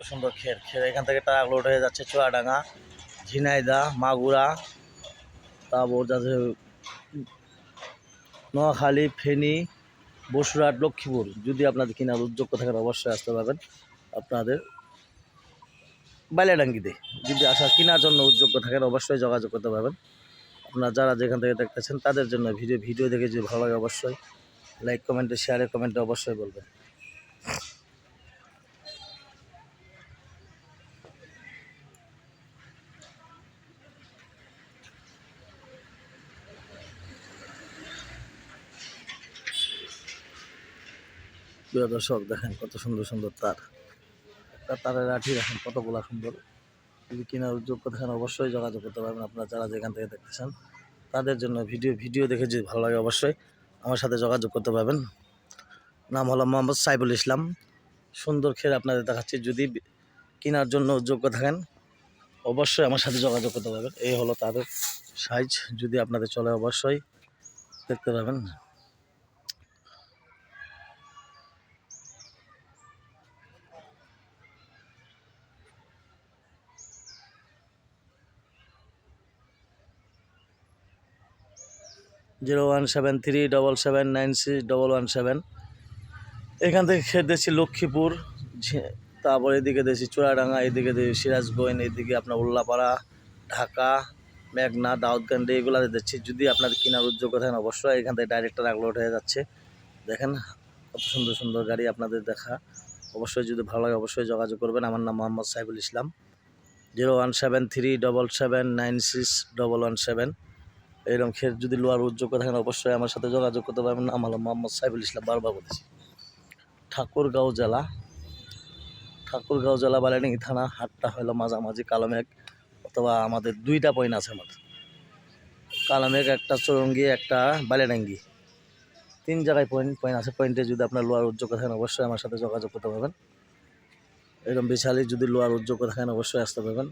সুন্দর খের। খের এখান থেকে ট্রাক লোড হয়ে যাচ্ছে চুয়াডাঙ্গা, ঝিনাইদা, মাগুরা, তারপর যাচ্ছে নোয়াখালী, ফেনী, বসুরহাট, লক্ষ্মীপুর। যদি আপনাদের কেনার উদ্যোগ থাকেন অবশ্যই আসতে পারবেন আপনাদের বাইলাডাঙ্গিতে যদি আসা কেনার জন্য উদ্যোগ থাকেন অবশ্যই যোগাযোগ করতে পারবেন। আপনারা যারা যেখান থেকে দেখতেছেন, তাদের জন্য ভিডিও ভিডিও দেখে যদি ভালো লাগে, অবশ্যই লাইক কমেন্টে শেয়ারে কমেন্টে অবশ্যই বলবেন। প্রিয় দর্শক, দেখেন কত সুন্দর সুন্দর তার। একটা তারের লাঠি দেখেন কতগুলা সুন্দর। যদি কেনার উদ্যোগ দেখেন অবশ্যই যোগাযোগ করতে পারবেন আপনারা যারা যেখান থেকে দেখতেছেন। তাদের জন্য ভিডিও ভিডিও দেখে যদি ভালো লাগে অবশ্যই আমার সাথে যোগাযোগ করতে পারবেন। নাম হলো মোহাম্মদ সাইবুল ইসলাম। সুন্দর খেয়ে আপনাদের দেখাচ্ছি। যদি কেনার জন্য যোগ্য থাকেন, অবশ্যই আমার সাথে যোগাযোগ করতে পারবেন। এই হলো তাদের সাইজ যদি আপনাদের চলে, অবশ্যই দেখতে পাবেন zero one seven three double seven nine six double one seven. এখান থেকে দিয়েছি লক্ষ্মীপুর তারপর এদিকে দিয়েছি চুয়াডাঙ্গা এদিকে দিয়েছি সিরাজগঞ্জ, এদিকে আপনার উল্লাপাড়া, ঢাকা, মেঘনা, দাউদকান্দি এগুলো দিচ্ছি যদি আপনাদের কেনার উদ্যোগ থাকেন, অবশ্যই এখান থেকে ডাইরেক্ট ট্রাক লোড হয়ে যাচ্ছে। দেখেন, কত সুন্দর সুন্দর গাড়ি আপনাদের দেখা। অবশ্যই যদি ভালো লাগে, অবশ্যই যোগাযোগ করবেন। আমার নাম Mohammad Saibul Islam. Zero one seven three double seven nine six double one seven. এইরকম খের যদি লোয়ার উদ্যোগ থাকেন অবশ্যই আমার সাথে যোগাযোগ করতে পারবেন। নাম হলো মোহাম্মদ সাইবুল ইসলাম বারবার বলেছি ঠাকুরগাঁও জেলা। ঠাকুরগাঁও জেলা বালাডাঙ্গি থানা, হাটটা হলো মাঝামাঝি, কালামেঘ, অথবা আমাদের দুইটা পয়েন্ট আছে আমাদের। কালামেঘ, একটা চৌরঙ্গি, একটা বালিয়াডাঙ্গি তিন জায়গায় পয়েন্ট পয়েন্ট আছে। পয়েন্টে যদি আপনার লোয়ার উদ্যোগ থাকেন, অবশ্যই আমার সাথে যোগাযোগ করতে পারবেন। এরকম বিশালি যদি লোয়ার উদ্যোগ থাকেন, অবশ্যই আসতে পারবেন।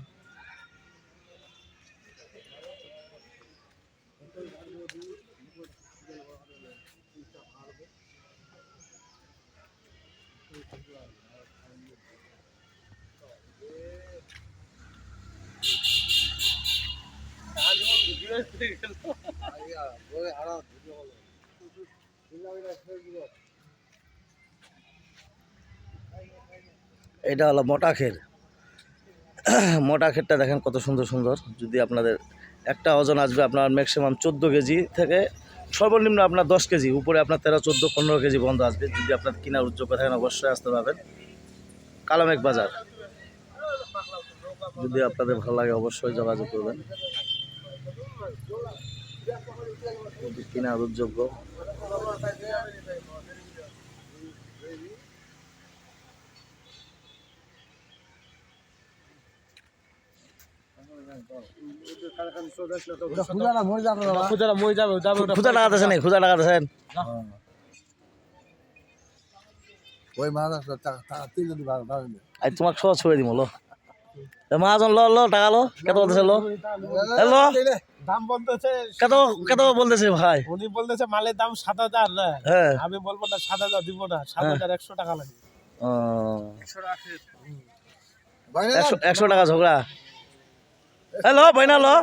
এটা হলো মোটা খের। মোটা খেরটা দেখেন কত সুন্দর সুন্দর। যদি আপনাদের একটা ওজন আসবে, আপনার ম্যাক্সিমাম চোদ্দ কেজি থেকে সর্বনিম্ন আপনার দশ কেজি, উপরে আপনার তেরো, চোদ্দ, পনেরো কেজি বন্ধ আসবে। যদি আপনার কেনার উদ্যোগ থাকেন, অবশ্যই আসতে পারবেন। কালামেক বাজার। যদি আপনাদের ভালো লাগে, অবশ্যই যোগাযোগ করবেন। কেনার উদ্যোগ্য তোমাক সহজ করে দিম লো। মাহাজন ল ল টাকা লো কত বলতেছে লো। হ্যালো দাম বলতেছে কত কত বলতেছে ভাই। উনি বলতেছে মালের দাম সাত হাজার হ্যাঁ। আমি বলব না সাত হাজার দিব না সাত হাজার একশো টাকা লাগে একশো একশো টাকা ঝগড়া। হ্যালো বাইনা লো।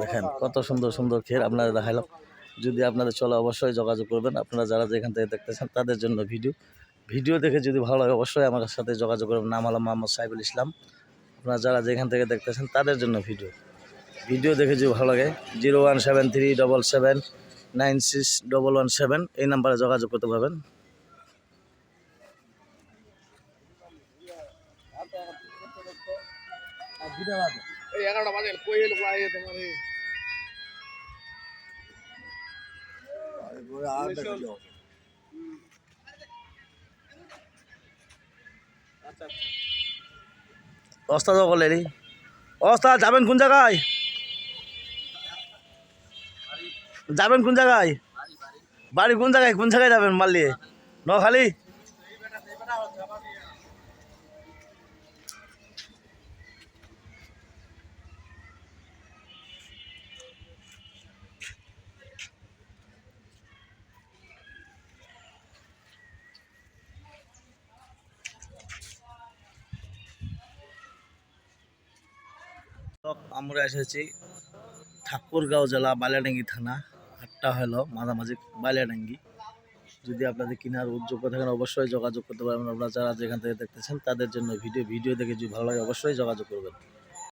দেখেন কত সুন্দর সুন্দর খের আপনাদের দেখাইলাম। যদি আপনাদের চলে অবশ্যই যোগাযোগ করবেন। আপনারা যারা যেখান থেকে দেখতেছেন তাদের জন্য ভিডিও। ভিডিও দেখে যদি ভালো লাগে অবশ্যই আমার সাথে যোগাযোগ করবেন। নাম হলো মোহাম্মদ সাইবুল ইসলাম। আপনারা যারা যেখান থেকে দেখতেছেন তাদের জন্য ভিডিও। ভিডিও দেখে যদি ভালো লাগে, zero one seven three double seven nine six double one seven এই নাম্বারে যোগাযোগ করতে পারবেন। এগারোটা বাজে। কই এলো এই ওস্তাদ বলেনি ওস্তাদ যাবেন কোন জায়গায়? যাবেন কোন জায়গায়? বাড়ি কোন জায়গায়? কোন জায়গায় যাবেন মারলিয়ে নোয়াখালী আমরা এসেছি ঠাকুরগাঁও জেলা বালিয়াডাঙ্গি থানা। হাটটা হলো মাঝামাঝি বালিয়াডাঙ্গি। যদি আপনাদের কেনার উদ্যোগ থাকেন, অবশ্যই যোগাযোগ করতে পারবেন। আপনারা যারা যেখান থেকে দেখতেছেন, তাদের জন্য ভিডিও ভিডিও দেখে যদি ভালো লাগে, অবশ্যই যোগাযোগ করবেন।